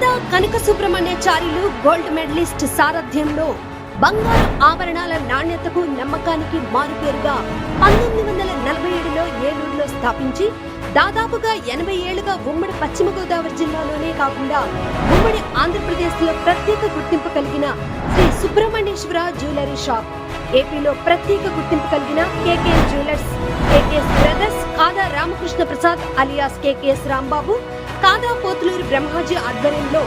దాదా కనక సుబ్రహ్మణ్యాచార్యులు gold medallist సారథ్యంలో బంగారు ఆభరణాల నాణ్యతకు నమ్మకానికి మారుపేరుగా పంతొమ్మిది వందల నలభై ఏడులో ఏలూరులో స్థాపించి దాదాపుగా ఎనభై ఏళ్ళుగా ఉమ్మడి పశ్చిమ గోదావరి జిల్లాలోనే కాకుండా ఉమ్మడి ఆంధ్రప్రదేశ్లో ప్రత్యేక గుర్తింపు కలిగిన శ్రీ సుబ్రహ్మణ్యేశ్వర జ్యువెలరీ షాప్. ఏపీలో ప్రత్యేక గుర్తింపు కలిగిన కేకేఎస్ జ్యువెలర్స్ కేకేఎస్ బ్రదర్స్ కాదా రామకృష్ణ ప్రసాద్ అలియాస్ కేకేఎస్ రాంబాబు కాదా పోతులూరు బ్రహ్మాజీ ఆధ్వర్యంలో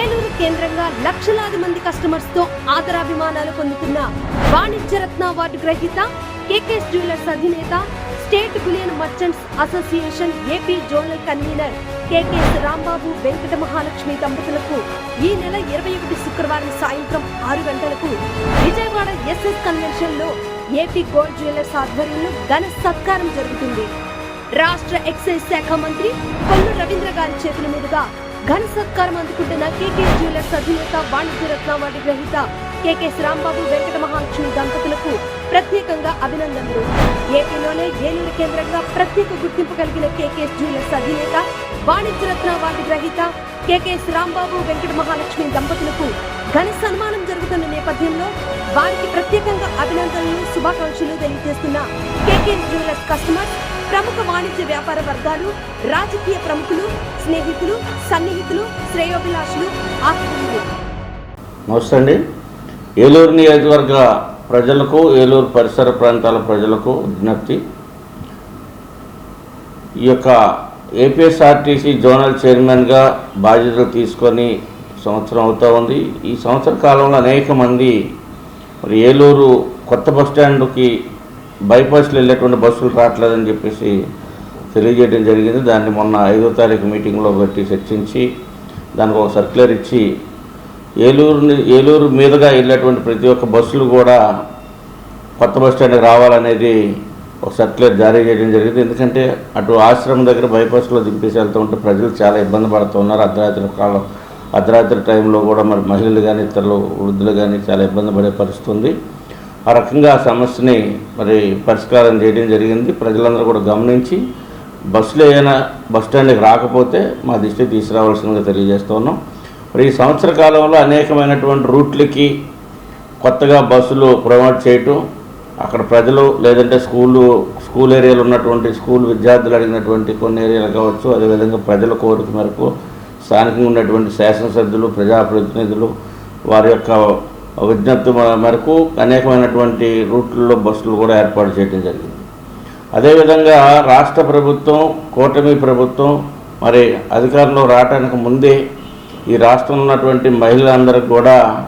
ఏలూరు కేంద్రంగా లక్షలాది మంది కస్టమర్స్తో ఆదరాభిమానాలు పొందుతున్న వాణిజ్య రత్న అవార్డు గ్రహీత కేకేఎస్ జ్యువెలర్స్ అధినేత state bullion merchants association AP zonal convener KKS Rambabu Venkata Mahalakshmi దంపతులకు ఈ నెల ఇరవై ఒకటి శుక్రవారం సాయంత్రం ఆరు గంటలకు విజయవాడ ఎస్ఎస్ కన్వెన్షన్లో ఏపీ గోల్డ్ జ్యువెలర్స్ ఆధ్వర్యంలో ఘన సత్కారం జరుగుతుంది. రాష్ట్ర ఎక్సైజ్ శాఖ మంత్రి కొల్లు రవీంద్ర గారి చేతుల మీదుగా ఘన సత్కారం అందుకుంటున్న కేకే జ్యువెలర్స్ అధినేత వాణిజ్య రత్న అవార్డు గ్రహీత కేకేఎస్ రాంబాబు వెంకట మహాలక్ష్మి దంపతులకు ప్రత్యేకంగా అభినందనలు. ఏపీలోనే ఏలూరు కేంద్రంగా ప్రత్యేక గుర్తింపు కలిగిన కేకేఎస్ జ్యువెలర్స్ అధినేత వాణిజ్య రత్న వాటి గ్రహీత కేకేఎస్ రాంబాబు వెంకట మహాలక్ష్మి దంపతులకు ఘన సన్మానం జరుగుతున్న నేపథ్యంలో వారికి ప్రత్యేకంగా అభినందనలు శుభాకాంక్షలు తెలియజేస్తున్న కేకేఎస్ జ్యువెలర్స్ కస్టమర్ ప్రముఖ వాణిజ్య వ్యాపార వర్గాలు రాజకీయ ప్రముఖులు స్నేహితులు సన్నిహితులు శ్రేయోభిలాషులు ఆత్మీయులు. నమస్తే అండి. ఏలూరు నియోజకవర్గ ప్రజలకు ఏలూరు పరిసర ప్రాంతాల ప్రజలకు విజ్ఞప్తి. ఈ యొక్క ఏపీఎస్ఆర్టీసీ జోనల్ చైర్మన్గా బాధ్యతలు తీసుకొని సంవత్సరం అవుతూ ఉంది. ఈ సంవత్సర కాలంలో అనేక మంది మరి ఏలూరు కొత్త బస్టాండ్కి బైపాస్లో వెళ్ళేటువంటి బస్సులు రావట్లేదని చెప్పేసి తెలియజేయడం జరిగింది. దాన్ని మొన్న ఐదో తారీఖు మీటింగ్లో పెట్టి చర్చించి దానికి ఒక సర్క్యులర్ ఇచ్చి ఏలూరుని ఏలూరు మీదుగా వెళ్ళేటువంటి ప్రతి ఒక్క బస్సులు కూడా కొత్త బస్ స్టాండ్కి రావాలనేది ఒక సర్క్యులర్ జారీ చేయడం జరిగింది. ఎందుకంటే అటు ఆశ్రమం దగ్గర బైపాస్లో దింపేసి వెళ్తూ ఉంటే ప్రజలు చాలా ఇబ్బంది పడుతున్నారు అర్ధరాత్రి కాలం అర్ధరాత్రి టైంలో కూడా మరి మహిళలు కానీ ఇతరులు వృద్ధులు కానీ చాలా ఇబ్బంది పడే పరిస్థితి ఉంది. ఆ రకంగా ఆ సమస్యని మరి పరిష్కారం చేయడం జరిగింది. ప్రజలందరూ కూడా గమనించి బస్సులు ఏదైనా బస్ స్టాండ్కి రాకపోతే మా దృష్టి తీసుకురావాల్సిందిగా తెలియజేస్తూ ఉన్నాం. మరి ఈ సంవత్సర కాలంలో అనేకమైనటువంటి రూట్లకి కొత్తగా బస్సులు ప్రమోట్ చేయటం అక్కడ ప్రజలు లేదంటే స్కూలు స్కూల్ ఏరియాలో ఉన్నటువంటి స్కూల్ విద్యార్థులు అడిగినటువంటి కొన్ని ఏరియాలు కావచ్చు అదేవిధంగా ప్రజల కోరిక మేరకు స్థానికంగా ఉన్నటువంటి శాసనసభ్యులు ప్రజాప్రతినిధులు వారి యొక్క విజ్ఞప్తి మేరకు అనేకమైనటువంటి రూట్లలో బస్సులు కూడా ఏర్పాటు చేయడం జరిగింది. అదేవిధంగా రాష్ట్ర ప్రభుత్వం కూటమి ప్రభుత్వం మరి అధికారంలో రావడానికి ముందే ఈ రాష్ట్రంలో ఉన్నటువంటి మహిళలందరికీ కూడా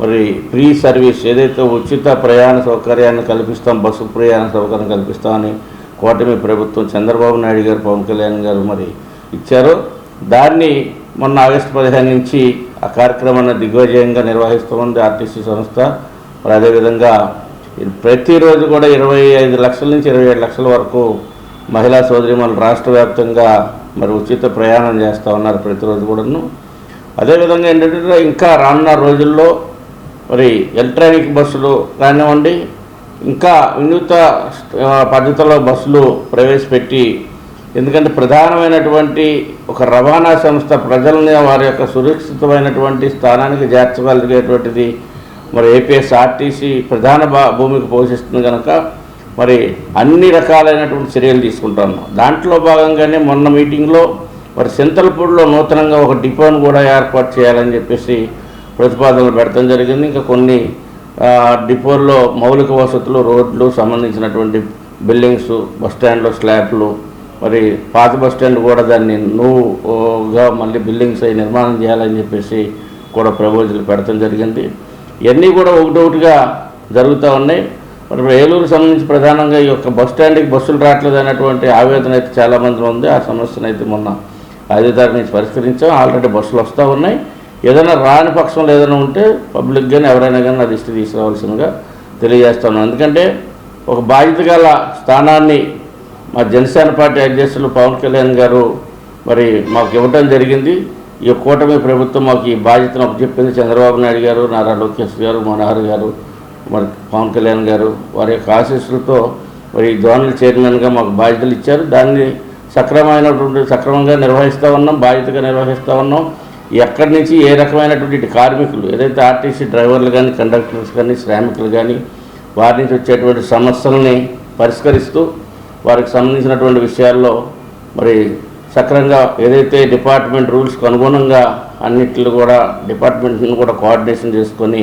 మరి ఫ్రీ సర్వీస్ ఏదైతే ఉచిత ప్రయాణ సౌకర్యాన్ని కల్పిస్తాం బస్సు ప్రయాణ సౌకర్యం కల్పిస్తామని కూటమి ప్రభుత్వం చంద్రబాబు నాయుడు గారు పవన్ కళ్యాణ్ గారు మరి ఇచ్చారు. దాన్ని మొన్న ఆగస్టు పదిహేను నుంచి ఆ కార్యక్రమాన్ని దిగ్విజయంగా నిర్వహిస్తూ ఉంది ఆర్టీసీ సంస్థ. మరి అదేవిధంగా ఇది ప్రతిరోజు కూడా ఇరవై ఐదు లక్షల నుంచి ఇరవై ఏడు లక్షల వరకు మహిళా సోదరిమణులు రాష్ట్ర వ్యాప్తంగా మరి ఉచిత ప్రయాణం చేస్తూ ఉన్నారు ప్రతిరోజు కూడాను. అదేవిధంగా ఏంటంటే ఇంకా రానున్న రోజుల్లో మరి ఎలక్ట్రానిక్ బస్సులు కానివ్వండి ఇంకా వినూత పద్ధతిలో బస్సులు ప్రవేశపెట్టి ఎందుకంటే ప్రధానమైనటువంటి ఒక రవాణా సంస్థ ప్రజల్ని వారి యొక్క సురక్షితమైనటువంటి స్థానానికి చేర్చగలిగేటువంటిది మరి ఏపీఎస్ ఆర్టీసీ ప్రధాన భా పోషిస్తుంది కనుక మరి అన్ని రకాలైనటువంటి చర్యలు తీసుకుంటాను దాంట్లో భాగంగానే మొన్న మీటింగ్లో మరి సింతలపూడిలో నూతనంగా ఒక డిపోను కూడా ఏర్పాటు చేయాలని చెప్పేసి ప్రతిపాదనలు పెడతాం జరిగింది. ఇంకా కొన్ని డిపోల్లో మౌలిక వసతులు రోడ్లు సంబంధించినటువంటి బిల్డింగ్స్ బస్టాండ్లు స్లాబ్లు మరి పాత బస్ స్టాండ్ కూడా దాన్ని నువ్వుగా మళ్ళీ బిల్డింగ్స్ అవి నిర్మాణం చేయాలని చెప్పేసి కూడా ప్రపోజల్ పెడతాం జరిగింది. ఇవన్నీ కూడా ఒకటొకటిగా జరుగుతూ ఉన్నాయి. మరి ఏలూరు సంబంధించి ప్రధానంగా ఈ యొక్క బస్ స్టాండ్కి బస్సులు రావట్లేదు అనేటువంటి ఆవేదన అయితే చాలామంది ఉంది. ఆ సమస్యను అయితే మొన్న ఐదో తారీఖు నుంచి పరిష్కరించాం. ఆల్రెడీ బస్సులు వస్తూ ఉన్నాయి. ఏదైనా రాని పక్షంలో ఏదైనా ఉంటే పబ్లిక్ కానీ ఎవరైనా కానీ నా దృష్టి తీసుకురావాల్సిందిగా తెలియజేస్తాను ఎందుకంటే ఒక బాధ్యత గల స్థానాన్ని మా జనసేన పార్టీ అధ్యక్షులు పవన్ కళ్యాణ్ గారు మరి మాకు ఇవ్వటం జరిగింది. ఈ కూటమి ప్రభుత్వం మాకు ఈ బాధ్యతను చెప్పింది చంద్రబాబు నాయుడు గారు నారా లోకేష్ గారు మనోహర్ గారు మరి పవన్ కళ్యాణ్ గారు. వారి యొక్క ఆశీస్సులతో మరి జోనల్ చైర్మన్గా మాకు బాధ్యతలు ఇచ్చారు. దాన్ని సక్రమైనటువంటి సక్రమంగా నిర్వహిస్తూ ఉన్నాం బాధ్యతగా నిర్వహిస్తూ ఉన్నాం. ఎక్కడి నుంచి ఏ రకమైనటువంటి కార్మికులు ఏదైతే ఆర్టీసీ డ్రైవర్లు కానీ కండక్టర్స్ కానీ శ్రామికులు కానీ వారి నుంచి వచ్చేటువంటి సమస్యల్ని పరిష్కరిస్తూ వారికి సంబంధించినటువంటి విషయాల్లో మరి సక్రంగా ఏదైతే డిపార్ట్మెంట్ రూల్స్కు అనుగుణంగా అన్నిట్లు కూడా డిపార్ట్మెంట్ని కూడా కోఆర్డినేషన్ చేసుకొని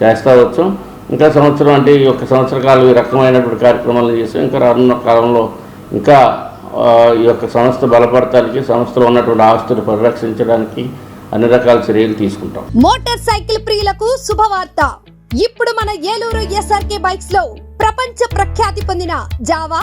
చేస్తూ వచ్చాం ఇంకా సంవత్సరం అంటే ఈ యొక్క సంవత్సర కాలం ఈ రకమైనటువంటి కార్యక్రమాలు చేసాం ఇంకా రానున్న కాలంలో ఇంకా ఈ యొక్క సంస్థ బలపడటానికి సంస్థలో ఉన్నటువంటి ఆస్తులు పరిరక్షించడానికి అన్ని రకాల చర్యలు తీసుకుంటాం. మోటార్ సైకిల్ ప్రియులకు శుభవార్త. ఇప్పుడు మన ఏలూరు ఎస్ఆర్కే బైక్స్లో ప్రపంచ ప్రఖ్యాతి పొందిన Jawa